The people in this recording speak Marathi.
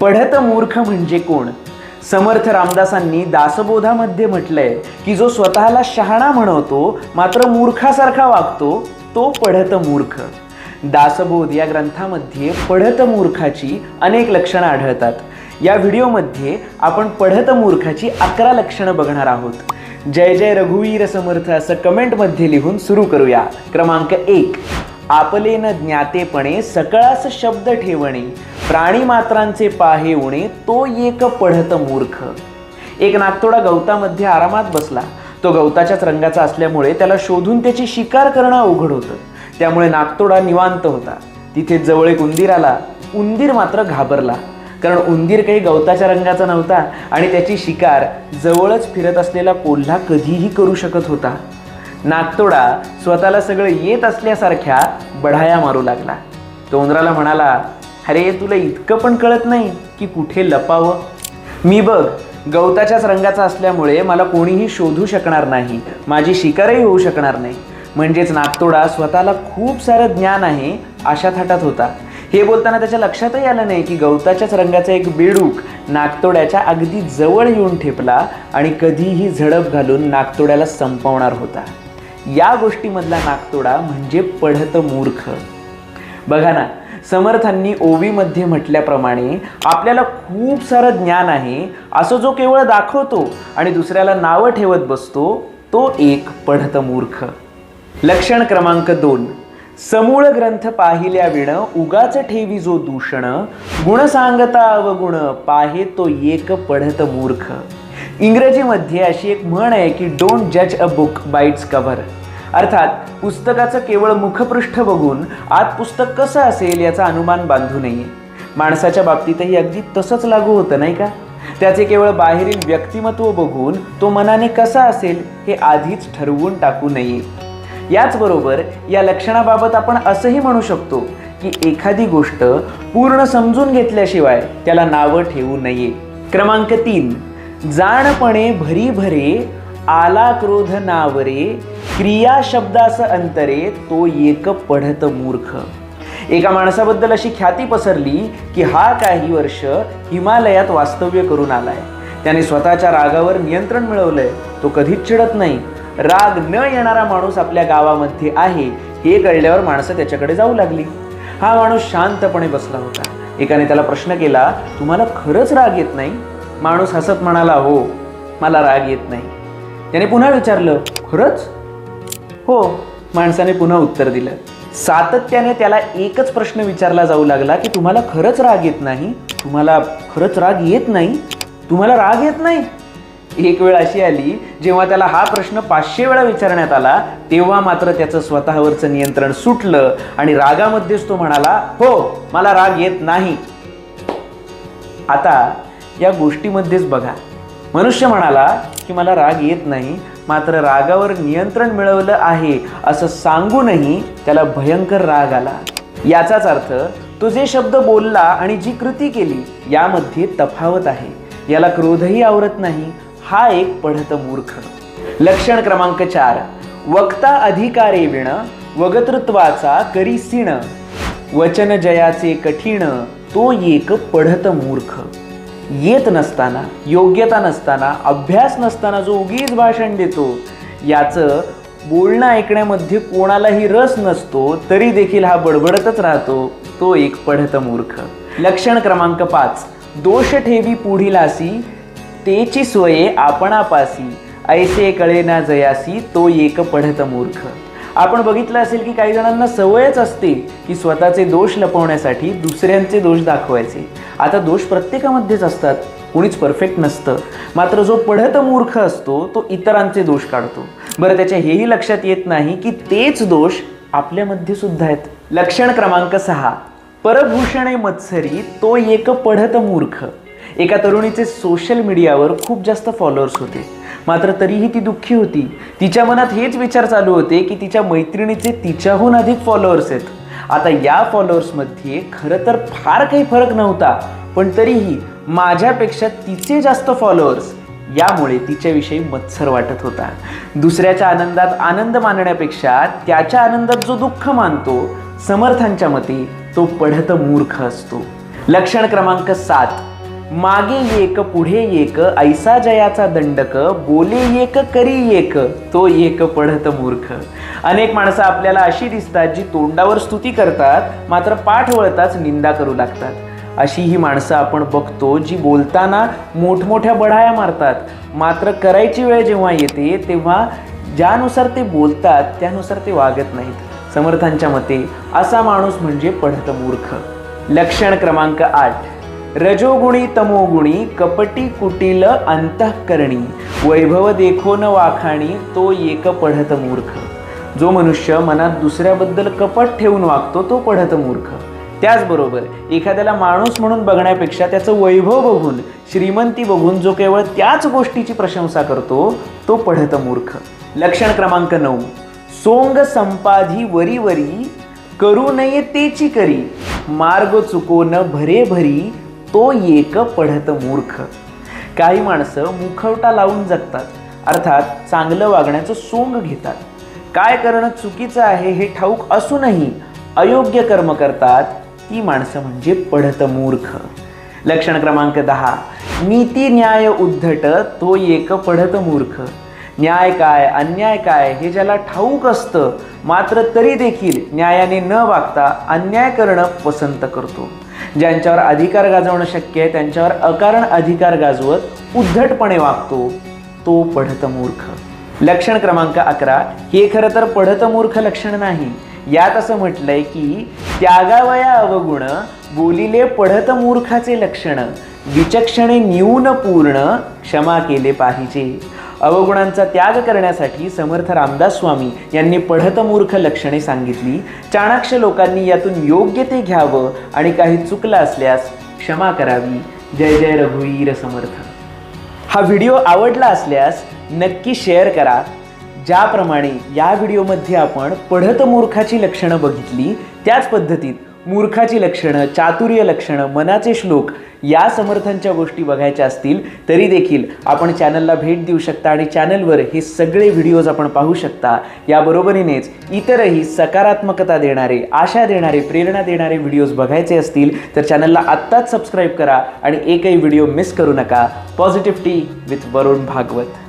पढत मूर्ख म्हणजे कोण? समर्थ रामदासांनी दासबोधामध्ये म्हटलंय की जो स्वतःला शहाणा म्हणवतो मात्र मूर्खासारखा वागतो तो पढत मूर्ख. दासबोध या ग्रंथामध्ये पढत मूर्खाची अनेक लक्षणं आढळतात. या व्हिडिओमध्ये आपण पढत मूर्खाची अकरा लक्षणं बघणार आहोत. जय जय रघुवीर समर्थ असं कमेंटमध्ये लिहून सुरू करूया. क्रमांक एक. आपले न ज्ञातेपणे सकळास शब्द ठेवणे प्राणी मात्रांचे पाहे उणे तो एक पढत मूर्ख. एक नागतोडा गवतामध्ये आरामात बसला. तो गवताच्याच रंगाचा असल्यामुळे त्याला शोधून त्याची शिकार करणं अवघड होतं. त्यामुळे नागतोडा निवांत होता. तिथे जवळ एक उंदीर आला. उंदीर मात्र घाबरला. कारण उंदीर काही गवताच्या रंगाचा नव्हता आणि त्याची शिकार जवळच फिरत असलेला कोल्हा कधीही करू शकत होता. नागतोडा स्वतःला सगळं येत असल्यासारख्या बढाया मारू लागला. तोंद्राला म्हणाला अरे तुला इतकं पण कळत नाही की कुठे लपावं? मी बघ गवताच्याच रंगाचा असल्यामुळे मला कोणीही शोधू शकणार नाही माझी शिकारही होऊ शकणार नाही. म्हणजेच नागतोडा स्वतःला खूप सारं ज्ञान आहे अशा थाटात होता. हे बोलताना त्याच्या लक्षातही आलं नाही की गवताच्याच रंगाचा एक बेडूक नागतोड्याच्या अगदी जवळ येऊन ठेपला आणि कधीही झडप घालून नागतोड्याला संपवणार होता. या गोष्टीमधला नागतोडा म्हणजे पढत मूर्ख. बघा ना समर्थांनी ओवीमध्ये म्हटल्याप्रमाणे आपल्याला खूप सारं ज्ञान आहे असं जो केवळ दाखवतो आणि दुसऱ्याला नावं ठेवत बसतो तो एक पढत मूर्ख. लक्षण क्रमांक दोन. समूळ ग्रंथ पाहिल्या विण उगाच ठेवी जो दूषण गुण सांगता अवगुण पाहे तो एक पढत मूर्ख. इंग्रजीमध्ये अशी एक म्हण आहे की डोंट जज अ बुक बाईट्स कव्हर अर्थात पुस्तकाचं केवळ मुखपृष्ठ बघून आत पुस्तक कसं असेल याचा अनुमान बांधू नये. माणसाच्या बाबतीतही अगदी तसंच लागू होतं नाही का? त्याचे केवळ बाहेरील व्यक्तिमत्व बघून तो मनाने कसा असेल हे आधीच ठरवून टाकू नये. याचबरोबर या लक्षणाबाबत आपण असंही म्हणू शकतो की एखादी गोष्ट पूर्ण समजून घेतल्याशिवाय त्याला नावं ठेवू नये. क्रमांक तीन जाणपणे भरी भरे आला क्रोध नावरे क्रिया शब्दास अंतरे तो एक पढत मूर्ख. एका माणसाबद्दल अशी ख्याती पसरली की हा काही वर्ष हिमालयात वास्तव्य करून आलाय. त्याने स्वतःच्या रागावर नियंत्रण मिळवलंय. तो कधीच चिडत नाही. राग न येणारा माणूस आपल्या गावामध्ये आहे हे कळल्यावर माणसं त्याच्याकडे जाऊ लागली. हा माणूस शांतपणे बसला होता. एकाने त्याला प्रश्न केला तुम्हाला खरंच राग येत नाही? माणूस हसत म्हणाला हो मला राग येत नाही. त्याने पुन्हा विचारलं खरंच? हो माणसाने पुन्हा उत्तर दिलं. सातत्याने त्याला एकच प्रश्न विचारला जाऊ लागला की तुम्हाला खरंच राग येत नाही? तुम्हाला खरंच राग येत नाही? तुम्हाला राग येत नाही? एक वेळ अशी आली जेव्हा त्याला हा प्रश्न पाचशे वेळा विचारण्यात आला तेव्हा मात्र त्याचं स्वतःवरचं नियंत्रण सुटलं आणि रागामध्येच तो म्हणाला हो मला राग येत नाही. आता या गोष्टीमध्येच बघा. मनुष्य म्हणाला की मला राग येत नाही मात्र रागावर नियंत्रण मिळवलं आहे असं सांगूनही त्याला भयंकर राग आला. याचाच अर्थ तो जे शब्द बोलला आणि जी कृती केली यामध्ये तफावत आहे. याला क्रोधही आवरत नाही. हा एक पढत मूर्ख. लक्षण क्रमांक चार. वक्ता अधिकारे विण वगतृत्वाचा करी सिण. वचन जयाचे कठीण तो एक पढत मूर्ख. येत नसताना योग्यता नसताना अभ्यास नसताना जो उगीच भाषण देतो याचं बोलणं ऐकण्यामध्ये कोणालाही रस नसतो तरी देखील हा बडबडतच राहतो तो एक पढत मूर्ख. लक्षण क्रमांक पाच. दोष ठेवी पुढीलासी तेची स्वये आपणापासी ऐसे कळे ना जयासी तो एक पढत मूर्ख. आपण बघितलं असेल की काही जणांना सवयच असते की स्वतःचे दोष लपवण्यासाठी दुसऱ्यांचे दोष दाखवायचे. आता दोष प्रत्येकामध्येच असतात कुणीच परफेक्ट नसतं. मात्र जो पढत मूर्ख असतो तो इतरांचे दोष काढतो. बरं त्याच्या हेही लक्षात येत नाही की तेच दोष आपल्यामध्ये सुद्धा आहेत. लक्षण क्रमांक सहा. परभूषणे मत्सरी तो एक पढत मूर्ख. एका तरुणीचे सोशल मीडियावर खूप जास्त फॉलोअर्स होते. मात्र तरीही ती दुःखी होती. तिच्या मनात हेच विचार चालू होते की तिच्या मैत्रिणीचे तिच्याहून अधिक फॉलोअर्स आहेत. आता या फॉलोअर्समध्ये खरं तर फार काही फरक नव्हता पण तरीही माझ्यापेक्षा तिचे जास्त फॉलोअर्स यामुळे तिच्याविषयी मत्सर वाटत होता. दुसऱ्याच्या आनंदात आनंद मानण्यापेक्षा त्याच्या आनंदात जो दुःख मानतो समर्थांच्या मते तो पढत मूर्ख असतो. लक्षण क्रमांक सात. मागे एक पुढे एक ऐसा जयाचा दंडक बोले एक करी एक तो एक पढत मूर्ख. अनेक माणसं आपल्याला अशी दिसतात जी तोंडावर स्तुती करतात मात्र पाठ वळताच निंदा करू लागतात. अशी ही माणसं आपण बघतो जी बोलताना मोठमोठ्या बढाया मारतात. मात्र करायची वेळ जेव्हा येते तेव्हा ज्यानुसार ते बोलतात त्यानुसार ते वागत नाहीत. समर्थांच्या मते असा माणूस म्हणजे पढत मूर्ख. लक्षण क्रमांक आठ. रजोगुणी तमोगुणी कपटी कुटील अंतःकरणी वैभव देखो न वाखाणी तो एक पढत मूर्ख. जो मनुष्य मनात दुसऱ्याबद्दल कपट ठेवून वागतो तो पढत मूर्ख. त्याचबरोबर एखाद्याला माणूस म्हणून बघण्यापेक्षा त्याचं वैभव बघून श्रीमंती बघून जो केवळ त्याच गोष्टीची प्रशंसा करतो तो पढत मूर्ख. लक्षण क्रमांक नऊ. सोंग संपाधी वरी वरी करू नये तेची करी. मार्ग चुकोन भरे भरी तो एक पढत मूर्ख. काही माणसं मुखवटा लावून जगतात अर्थात चांगलं वागण्याचं सोंग घेतात. काय करणं चुकीचं आहे हे ठाऊक असूनही अयोग्य कर्म करतात ती माणसं म्हणजे पढत मूर्ख. लक्षण क्रमांक दहा. नीती न्याय उद्धट तो एक पढत मूर्ख. न्याय काय अन्याय काय हे ज्याला ठाऊक असतं मात्र तरी देखील न्यायाने न वागता अन्याय करणं पसंत करतो. ज्यांच्यावर अधिकार गाजवणं शक्य आहे त्यांच्यावर अकारण अधिकार गाजवत उद्धटपणे वागतो तो पढत मूर्ख. लक्षण क्रमांक अकरा हे खरं तर पढत मूर्ख लक्षण नाही. यात असं म्हटलंय की त्यागावया अवगुण बोलिले पढत मूर्खाचे लक्षण विचक्षणे न्यून पूर्ण क्षमा केले पाहिजे. अवगुणांचा त्याग करण्यासाठी समर्थ रामदास स्वामी यांनी पढत मूर्ख लक्षणे सांगितली. चाणाक्ष लोकांनी यातून योग्य ते घ्यावं आणि काही चुकलं असल्यास क्षमा करावी. जय जय रघुवीर समर्थ. हा व्हिडिओ आवडला असल्यास नक्की शेअर करा. ज्याप्रमाणे या व्हिडिओमध्ये आपण पढत मूर्खाची लक्षणं बघितली त्याच पद्धतीत मूर्खाची लक्षणं चातुर्य लक्षणं मनाचे श्लोक या समर्थांच्या गोष्टी बघायच्या असतील तरी देखील आपण चॅनलला भेट देऊ शकता आणि चॅनलवर हे सगळे व्हिडिओज आपण पाहू शकता. याबरोबरीनेच इतरही सकारात्मकता देणारे आशा देणारे प्रेरणा देणारे व्हिडिओज बघायचे असतील तर चॅनलला आत्ताच सबस्क्राईब करा आणि एकही व्हिडिओ मिस करू नका. Positive tea with Varun Bhagwat.